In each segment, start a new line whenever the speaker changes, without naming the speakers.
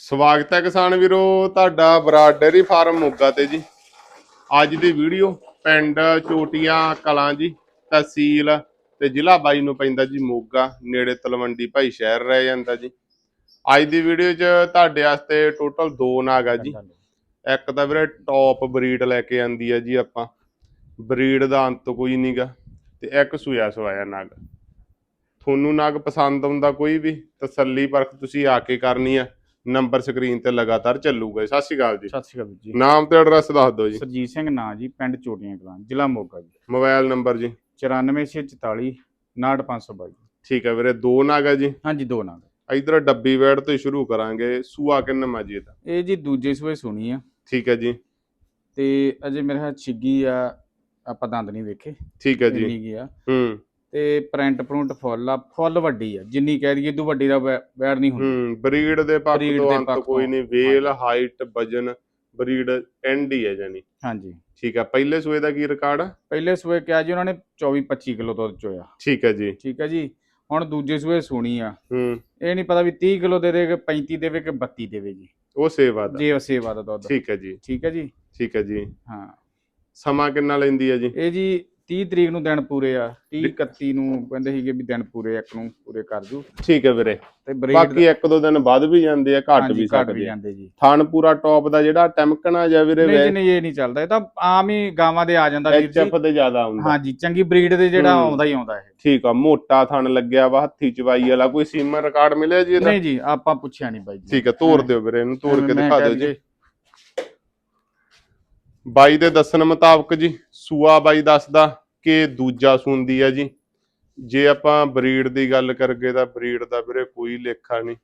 ਸਵਾਗਤ ਹੈ ਕਿਸਾਨ ਵੀਰੋ ਤੁਹਾਡਾ ਬਰਾਡ ਡੇਅਰੀ ਫਾਰਮ ਮੋਗਾ ਤੇ ਜੀ। ਅੱਜ ਦੀ ਵੀਡੀਓ ਪਿੰਡ ਚੋਟੀਆਂ ਕਲਾਂ ਜੀ ਤਹਿਸੀਲ ਤੇ ਜ਼ਿਲ੍ਹਾ ਬਾਈ ਨੂੰ ਪੈਂਦਾ ਜੀ ਮੋਗਾ ਨੇੜੇ ਤਲਵੰਡੀ ਭਾਈ ਸ਼ਹਿਰ ਰਹਿ ਜਾਂਦਾ ਜੀ। ਅੱਜ ਦੀ ਵੀਡੀਓ 'ਚ ਤੁਹਾਡੇ ਵਾਸਤੇ ਟੋਟਲ ਦੋ ਨਾਗ ਆ ਜੀ। ਇੱਕ ਤਾਂ ਵੀਰੇ ਟੌਪ ਬਰੀਡ ਲੈ ਕੇ ਆਂਦੀ ਆ ਜੀ ਆਪਾਂ। ਬਰੀਡ ਦਾ ਅੰਤ ਕੋਈ ਨਹੀਂਗਾ ਤੇ ਇੱਕ ਸੂਆ ਸਵਾਇਆ ਨਾਗ। ਤੁਹਾਨੂੰ ਨਾਗ ਪਸੰਦ ਆਉਂਦਾ ਕੋਈ ਵੀ ਤਸੱਲੀ ਪਰਖ ਤੁਸੀਂ ਆ ਕੇ ਕਰਨੀ ਆ। ਨੰਬਰ ਸਕਰੀਨ ਤੇ ਲਗਾਤਾਰ ਚੱਲੂਗਾ। ਸਤਿ ਸ਼੍ਰੀ ਅਕਾਲ ਜੀ।
ਸਤਿ ਸ਼੍ਰੀ ਅਕਾਲ ਜੀ।
ਨਾਮ ਤੇ ਐਡਰੈਸ ਦੱਸ ਦਿਓ ਜੀ।
ਸਰਜੀਤ ਸਿੰਘ ਨਾਂ ਜੀ ਪਿੰਡ ਚੋਟੀਆਂ ਕਲਾਂ ਜ਼ਿਲ੍ਹਾ ਮੋਗਾ ਜੀ।
ਮੋਬਾਈਲ ਨੰਬਰ ਜੀ।
94644 98522
ਠੀਕ ਹੈ ਵੀਰੇ ਦੋ ਨਾਗ ਜੀ।
ਹਾਂਜੀ ਦੋ ਨਾਂ
ਇਧਰ ਡੱਬੀ ਵੈੜ ਤੋਂ ਸ਼ੁਰੂ ਕਰਾਂਗੇ। ਸੂਆ ਕਿੰਨਾ ਜੀ ਇਹਦਾ?
ਇਹ ਜੀ ਦੂਜੇ ਸੂਏ ਸੁਣੀ ਆ।
ਠੀਕ ਹੈ ਜੀ।
ਤੇ ਅਜੇ ਮੇਰੇ ਹੱਥ ਛਿੱਗੀ ਆ ਆਪਾਂ ਦੰਦ ਨਹੀਂ ਵੇਖੇ।
ਠੀਕ ਹੈ ਜੀ।
ਇੰਨੀ ਕੀ ਆ।
ਹੂੰ।
ਤੇ ਪ੍ਰਿੰਟ ਪ੍ਰਿੰਟ ਫੁੱਲ ਆ ਫੁੱਲ ਵੱਡੀ ਆ ਜਿੰਨੀ ਕਹਿ ਦਈਏ ਤੂੰ ਵੱਡੀ ਦਾ ਬੈੜ ਨਹੀਂ ਹੁੰਦੀ।
ਹੂੰ ਬਰੀਡ ਦੇ ਪੱਖ
Breed
ਤੋਂ
ਦੇ
ਅੰਤ
ਪੱਖ
ਕੋਈ
ਤੋਂ,
ਨਹੀਂ ਵੇਲ ਹਾਈਟ ਵਜਨ ਬਰੀਡ ਐਂਡ ਹੀ ਹੈ ਜਾਨੀ
ਹਾਂਜੀ।
ਠੀਕ ਹੈ ਪਹਿਲੇ ਸੂਏ ਦਾ ਕੀ ਰਿਕਾਰਡ ਆ?
ਪਹਿਲੇ ਸੂਏ ਕਿਹਾ ਜੀ ਉਹਨਾਂ ਨੇ 24 25 ਕਿਲੋ ਦੁੱਧ ਚੋਇਆ।
ਠੀਕ ਹੈ ਜੀ।
ਠੀਕ ਹੈ ਜੀ ਹੁਣ ਦੂਜੇ ਸੂਏ ਸੁਣੀ ਆ।
ਹੂੰ।
ਇਹ ਨਹੀਂ ਪਤਾ ਵੀ 30 ਕਿਲੋ ਦੇ ਦੇ ਕਿ 35 ਦੇਵੇ ਕਿ 32 ਦੇਵੇ ਜੀ।
ਉਹ ਸੇਵਾ ਦਾ।
ਜੇ ਉਹ ਸੇਵਾ ਦਾ ਦੁੱਧ।
ਠੀਕ ਹੈ ਜੀ।
ਠੀਕ ਹੈ ਜੀ।
ਠੀਕ ਹੈ ਜੀ।
ਹਾਂ।
ਸਮਾਂ ਕਿੰਨਾ ਲੈਂਦੀ ਹੈ ਜੀ?
ਇਹ ਜੀ 30 ਤਰੀਕ ਨੂੰ ਦਿਨ ਪੂਰੇ ਆ 30 31 ਨੂੰ ਕਹਿੰਦੇ ਸੀਗੇ ਵੀ ਦਿਨ ਪੂਰੇ ਇੱਕ ਨੂੰ ਪੂਰੇ ਕਰ ਜੂ।
ਠੀਕ ਹੈ ਵੀਰੇ।
ਤੇ ਬਰੀਡ
ਬਾਕੀ ਇੱਕ ਦੋ ਦਿਨ ਵੱਧ ਵੀ ਜਾਂਦੇ ਆ ਘੱਟ ਵੀ
ਘਟ
ਸਕਦੇ ਆ।
ਜਾਂਦੇ ਜੀ।
ਥਣ ਪੂਰਾ ਟੌਪ ਦਾ ਜਿਹੜਾ ਟਮਕਣਾ ਜਾਂ ਵੀਰੇ
ਨਹੀਂ ਜੀ ਨਹੀਂ ਇਹ ਨਹੀਂ ਚੱਲਦਾ ਇਹ ਤਾਂ ਆਮ ਹੀ ਗਾਵਾਂ ਦੇ ਆ ਜਾਂਦਾ ਵੀਰ ਜੀ।
ਐਚਐਫ ਦੇ ਜ਼ਿਆਦਾ ਹੁੰਦਾ
ਹਾਂਜੀ ਚੰਗੀ ਬਰੀਡ ਦੇ ਜਿਹੜਾ
ਹੂੰ।
ਆਉਂਦਾ ਹੀ ਆਉਂਦਾ ਇਹ।
ਠੀਕ ਆ ਮੋਟਾ ਥਣ ਲੱਗਿਆ ਵਾ ਹੱਥੀ ਚਵਾਈ ਵਾਲਾ ਕੋਈ ਸੀਮਾ ਰਿਕਾਰਡ ਮਿਲਿਆ ਜੀ ਇਹਦਾ?
ਨਹੀਂ ਜੀ ਆਪਾਂ ਪੁੱਛਿਆ ਨਹੀਂ ਬਾਈ ਜੀ।
ਠੀਕ ਆ ਤੋੜ ਦਿਓ ਵੀਰੇ ਇਹਨੂੰ ਤੋੜ ਕੇ
ਮੈਂ
ਦਿਖਾ
ਕਹਿ
ਦਿਓ ਜੀ ਬਾਈ ਦੇ ਦੱਸਣ ਮੁਤਾਬਕ ਜੀ ਸੂਆ ਬਾਈ ਦੱਸਦਾ ਕਿ ਦੂਜਾ ਸੁੰਦੀ ਆ ਜੀ। ਜੇ ਆਪਾਂ ਬਰੀਡ ਦੀ ਗੱਲ ਕਰਗੇ ਤਾਂ ਬਰੀਡ ਦਾ ਵੀਰੇ ਕੋਈ ਲੇਖਾ ਨਹੀਂ।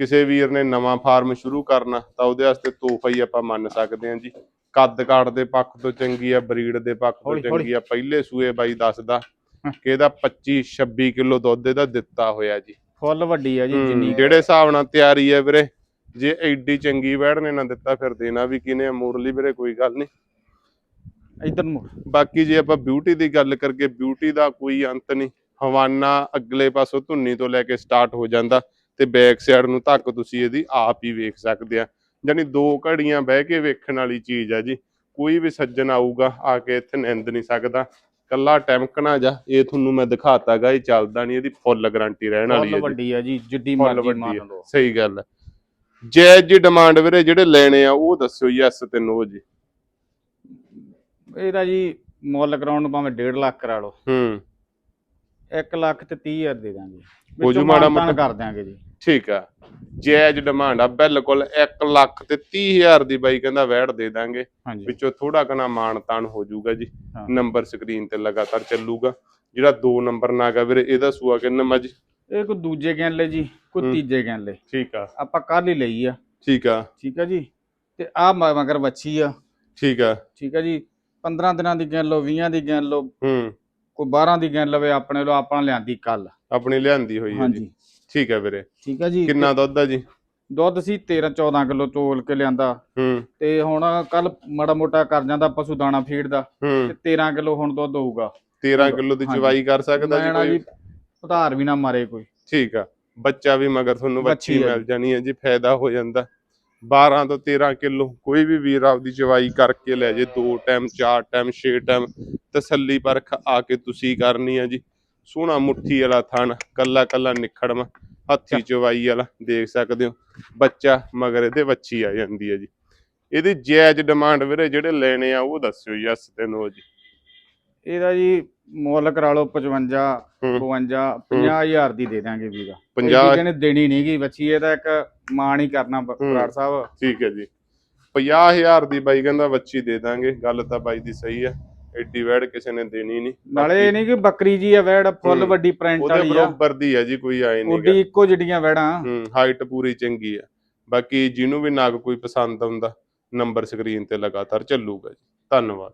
ਕਿਸੇ ਵੀਰ ਨੇ ਨਵਾਂ ਫਾਰਮ ਸ਼ੁਰੂ ਕਰਨਾ ਤਾਂ ਉਹਦੇ ਵਾਸਤੇ ਤੋਹਫਾ ਹੀ ਆਪਾਂ ਮੰਨ ਸਕਦੇ ਹਾਂ ਜੀ। ਕੱਦ ਕਾਠ ਦੇ ਪੱਖ ਤੋਂ ਚੰਗੀ ਆ ਬਰੀਡ ਦੇ ਪੱਖ ਤੋਂ ਚੰਗੀ ਆ। ਪਹਿਲੇ ਸੂਏ ਬਾਈ ਦੱਸਦਾ ਕਿ ਇਹਦਾ 25 26 ਕਿਲੋ ਦੁੱਧ ਇਹਦਾ ਦਿੱਤਾ ਹੋਇਆ ਜੀ।
ਫੁੱਲ ਵੱਡੀ ਆ ਜੀ ਜਿੰਨੀ
ਜਿਹੜੇ ਹਿਸਾਬ ਨਾਲ ਤਿਆਰੀ ਹੈ ਵੀਰੇ ਜੇ ਐਡੀ ਚੰਗੀ ਵੈੜ ਨੇ ਨਾ ਦਿੱਤਾ ਫਿਰ ਦੇਣਾ ਵੀ ਕਿਨੇ ਮੋੜਲੀ ਵੀਰੇ ਕੋਈ ਗੱਲ ਨਹੀਂ।
ਇਧਰ ਨੂੰ
ਬਾਕੀ ਜੇ ਆਪਾਂ ਬਿਊਟੀ ਦੀ ਗੱਲ ਕਰਕੇ ਬਿਊਟੀ ਦਾ ਕੋਈ ਅੰਤ ਨਹੀਂ। ਹਵਾਨਾ ਅਗਲੇ ਪਾਸੋਂ ਧੁੰਨੀ ਤੋਂ ਲੈ ਕੇ ਸਟਾਰਟ ਹੋ ਜਾਂਦਾ ਤੇ ਬੈਕ ਸਾਈਡ ਨੂੰ ਤੱਕ ਤੁਸੀਂ ਇਹਦੀ ਆਪ ਹੀ ਵੇਖ ਸਕਦੇ ਆ। ਯਾਨੀ ਦੋ ਘੜੀਆਂ ਬਹਿ ਕੇ ਵੇਖਣ ਵਾਲੀ ਚੀਜ਼ ਆ ਜੀ। ਕੋਈ ਵੀ ਸੱਜਣ ਆਊਗਾ ਆ ਕੇ ਇੱਥੇ ਨਿੰਦ ਨਹੀਂ ਸਕਦਾ। ਕੱਲਾ ਟੈਮਕਣਾ ਜਾ ਇਹ ਤੁਹਾਨੂੰ ਮੈਂ ਦਿਖਾਤਾਗਾ ਇਹ ਚੱਲਦਾ ਨਹੀਂ ਇਹਦੀ ਫੁੱਲ ਗਾਰੰਟੀ ਰਹਿਣ ਵਾਲੀ ਹੈ ਜੀ।
ਵੱਡੀ ਆ ਜੀ ਜਿੱਡੀ ਮਰਜ਼ੀ ਮੰਨ ਲਓ।
ਸਹੀ ਗੱਲ ਹੈ। ਜੈਜ ਜੀ ਡਿਮਾਂਡ ਵੀਰੇ ਜਿਹੜੇ ਲੈਣੇ ਆ ਉਹ ਦੱਸਿਓ ਯੈਸ ਤੇ ਨੋ ਜੀ
ਇਹਦਾ ਜੀ ਮੁੱਲ ਕਰਾਉਣ ਨੂੰ ਭਾਵੇਂ 1.5 ਲੱਖ ਕਰਾ ਲਓ।
ਹੂੰ।
1 ਲੱਖ ਤੇ 30 ਹਜ਼ਾਰ ਦੇ ਦਾਂਗੇ।
ਹੋ ਜੂ ਮਾੜਾ ਮੋਟਾ?
ਕਰ ਦਿਆਂਗੇ ਜੀ।
ਠੀਕ ਆ। ਜੈਜ ਡਿਮਾਂਡ ਆ ਬਿਲਕੁਲ 1 ਲੱਖ ਤੇ 30 ਹਜ਼ਾਰ ਦੀ ਬਾਈ ਕਹਿੰਦਾ ਵੈੜ ਦੇ ਦਾਂਗੇ। ਵਿੱਚੋਂ ਥੋੜਾ ਕਨਾ ਮਾਣ ਤਾਣ ਹੋ ਜਾਊਗਾ ਜੀ। ਨੰਬਰ ਸਕਰੀਨ ਤੇ ਲਗਾਤਾਰ ਚੱਲੂਗਾ। ਜਿਹੜਾ 2 ਨੰਬਰ ਨਾਗਾ ਵੀਰੇ ਇਹਦਾ ਸੂਆ ਕਿੰਨਾ ਮੱਝ?
ਇਹ ਕੋਈ ਦੂਜੇ ਕਹਿਣ ਲੈ ਜੀ ਕੋਈ। ਤੀਜੇ ਕਹਿਣ ਲੈ
ਠੀਕ ਆ।
ਆਪਾਂ ਕੱਲ ਹੀ ਲਈ ਆ।
ਠੀਕ ਆ।
ਠੀਕ ਆ ਜੀ? ਤੇ ਆ ਮਗਰ ਵੱਛੀ ਆ।
ਠੀਕ ਆ।
ਠੀਕ ਆ ਜੀ? 15 ਦਿਨਾਂ ਦੀ ਗਿਣ ਲਓ 20 ਦੀ ਗਿਣ ਲਓ
ਹੂੰ।
ਕੋਈ 12 ਦੀ ਗਿਣ ਲਵੇ ਆਪਣੇ ਲੋ ਆਪਾਂ ਲਿਆਂਦੀ ਕੱਲ
ਆਪਣੀ ਲਿਆਂਦੀ ਹੋਈ ਹੈ ਜੀ। ਠੀਕ ਆ ਵੀਰੇ।
ਠੀਕ ਆ ਜੀ?
ਕਿੰਨਾ ਦੁੱਧ ਆ ਜੀ?
ਦੁੱਧ ਸੀ 13 14 ਕਿਲੋ ਤੋਲ ਕੇ ਲਿਆਂਦਾ।
ਹੂੰ।
ਤੇ ਹੁਣ ਕੱਲ ਮਾੜਾ ਮੋਟਾ ਕਰ ਜਾਂਦਾ ਪਸ਼ੂ ਦਾਣਾ ਫੀਡ ਦਾ। ਤੇ 13 ਕਿਲੋ ਹੁਣ ਦੁੱਧ ਹੋਊਗਾ।
13 ਕਿਲੋ ਦੀ। ਚਵਾਈ ਕਰ ਸਕਦਾ ਜੀ ਕੋਈ?
ਜੀ ਉਧਾਰ ਵੀ ਨਾ ਮਾਰੇ ਕੋਈ।
ਠੀਕ ਆ। ਬੱਚਾ ਵੀ ਮਗਰ ਤੁਹਾਨੂੰ ਬੱਚੀ ਮਿਲ ਜਾਣੀ ਹੈ ਜੀ ਫਾਇਦਾ ਹੋ ਜਾਂਦਾ। 12 ਤੋਂ 13 ਕਿਲੋ ਕੋਈ ਵੀ ਵੀਰ ਆਪਦੀ ਚਵਾਈ ਕਰਕੇ ਲੈ ਜੇ ਦੋ ਟਾਈਮ ਚਾਰ ਟਾਈਮ ਛੇ ਟਾਈਮ ਤਸੱਲੀ ਪਰਖ ਆ ਕੇ ਤੁਸੀਂ ਕਰਨੀ ਆ ਜੀ। ਸੋਹਣਾ ਮੁੱਠੀ ਵਾਲਾ ਥਣ ਕੱਲਾ ਕੱਲਾ ਨਿਖੜਵਾ ਹੱਥੀ ਚਵਾਈ ਵਾਲਾ ਦੇਖ ਸਕਦੇ ਹੋ। ਬੱਚਾ ਮਗਰ ਇਹਦੇ ਵੱਛੀ ਆ ਜਾਂਦੀ ਹੈ ਜੀ। ਇਹਦੀ ਜਾਇਜ਼ ਡਿਮਾਂਡ ਵੀਰੇ ਜਿਹੜੇ ਲੈਣੇ ਆ ਉਹ ਦੱਸਿਓ ਯੈਸ ਤੇ ਨੋ ਜੀ।
ਇਹਦਾ ਜੀ ਮੁੱਲ ਕਰਾ ਲਓ 55
ਹੂੰ।
52 50000 ਦੀ ਦੇ ਦਾਂਗੇ ਵੀਰਾ
50
ਇਹਨੇ ਦੇਣੀ ਨਹੀਂਗੀ ਬੱਚੀ ਇਹਦਾ ਇੱਕ ਮਾਣ ਹੀ ਕਰਨਾ। ਬਰਾੜ ਸਾਹਿਬ।
ਠੀਕ ਹੈ ਜੀ। 50000 ਦੀ ਬਾਈ ਕਹਿੰਦਾ ਵੱਛੀ ਦੇ ਦਾਂਗੇ ਗੱਲ ਤਾਂ ਬਾਈ ਦੀ ਸਹੀ ਹੈ। ਐਡੀ ਵੈੜ ਕਿਸੇ ਨੇ ਦੇਣੀ ਨਹੀਂ।
ਨਾਲੇ ਇਹ ਨਹੀਂ ਕਿ ਬੱਕਰੀ ਜੀ ਆ ਵੈੜ ਫੁੱਲ। ਵੱਡੀ ਪ੍ਰਿੰਟ
ਉਹਦੇ
ਵਾਲੀ ਆ।
ਬਰੋਬਰ ਦੀ ਹੈ ਜੀ ਕੋਈ ਆਏ ਨਹੀਂ
ਉੱਡੀ ਇੱਕੋ ਜਿਹੜੀਆਂ ਵੈੜਾਂ।
ਹੂੰ ਹਾਈਟ ਪੂਰੀ ਚੰਗੀ ਹੈ। ਬਾਕੀ ਜਿਹਨੂੰ ਵੀ ਨਾਗ ਕੋਈ ਪਸੰਦ ਆਉਂਦਾ ਨੰਬਰ ਸਕਰੀਨ ਤੇ ਲਗਾਤਾਰ ਚੱਲੂਗਾ ਜੀ। ਧੰਨਵਾਦ।